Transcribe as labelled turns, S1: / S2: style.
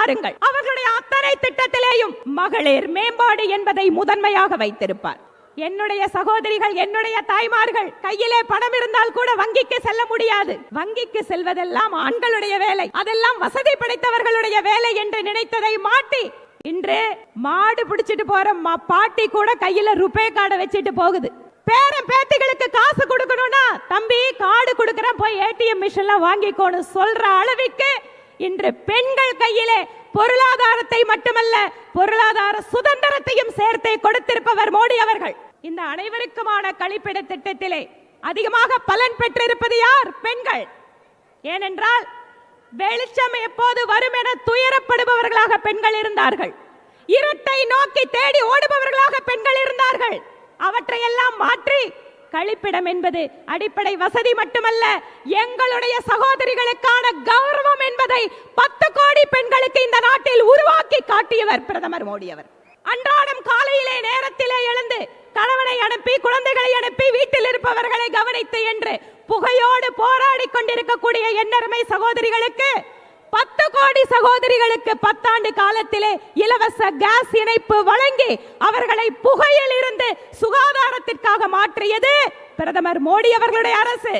S1: பாருங்கள். அவர்களுடைய அத்தனை திட்டத்திலேயும் மகளிர் மேம்பாடு என்பதை முதன்மையாக வைத்திருப்பார். என்னுடைய சகோதரிகள் என்னுடைய தாய்மார்கள் கையிலே பணம் இருந்தால் கூட வங்கிக்கு செல்ல முடியாது. வங்கிக்கு செல்வதெல்லாம் ஆண்களுடைய வேலை. அதெல்லாம் வசதி படைத்தவர்களுடைய வேலை என்று நினைத்ததை மாட்டி இன்று மாடு பிடிச்சிட்டு போற மா பாட்டி கூட கையில ருபே கார்டை வச்சுட்டு போகுது. பேரன் பேத்திகளுக்கு காசு கொடுக்கணும்னா தம்பி கார்டு கொடுக்கறேன் போய் ஏடிஎம் மிஷின்ல வாங்கிக்கோன்னு சொல்ற அளவுக்கு இன்று பெண்கள் கையிலே பொருளாதாரத்தை மட்டுமல்ல பொருளாதார சுதந்திரத்தையும் சேர்த்தே கொடுத்திருப்பவர் மோடி அவர்கள். இந்த அனைவருக்குமான கழிப்பிட திட்டத்திலே அதிகமாக பலன் பெற்றிருப்பது யார்? பெண்கள். ஏனென்றால் வெளிச்சம் எப்போது வரும் என துயரப்படுபவர்களாக பெண்கள் இருந்தார்கள். இருட்டை நோக்கி தேடி ஓடுபவர்களாக பெண்கள் இருந்தார்கள். அவற்றையெல்லாம் மாற்றி கழிப்பிடம் என்பது அடிப்படை வசதி மட்டுமல்ல எங்களுடைய சகோதரிகளுக்கான கௌரவம் என்பதை பத்து கோடி பெண்களுக்கு இந்த நாட்டில் உருவாக்கி காட்டியவர் பிரதமர் மோடி அவர். அன்றாடம் காலையிலே நேரத்திலே எழுந்து கணவனை அனுப்பி குழந்தைகளை அனுப்பி வீட்டில் இருப்பவர்களை கவனித்து என்று புகையோடு போராடி கொண்டிருக்கக்கூடிய எண்ணருமை சகோதரிகளுக்கு பத்து கோடி சகோதரிகளுக்கு பத்தாண்டு காலத்திலே இலவச கேஸ் இணைப்பு வழங்கி அவர்களை புகையில் இருந்து சுகாதாரத்திற்காக மாற்றியது பிரதமர் மோடி அவர்களுடைய அரசு.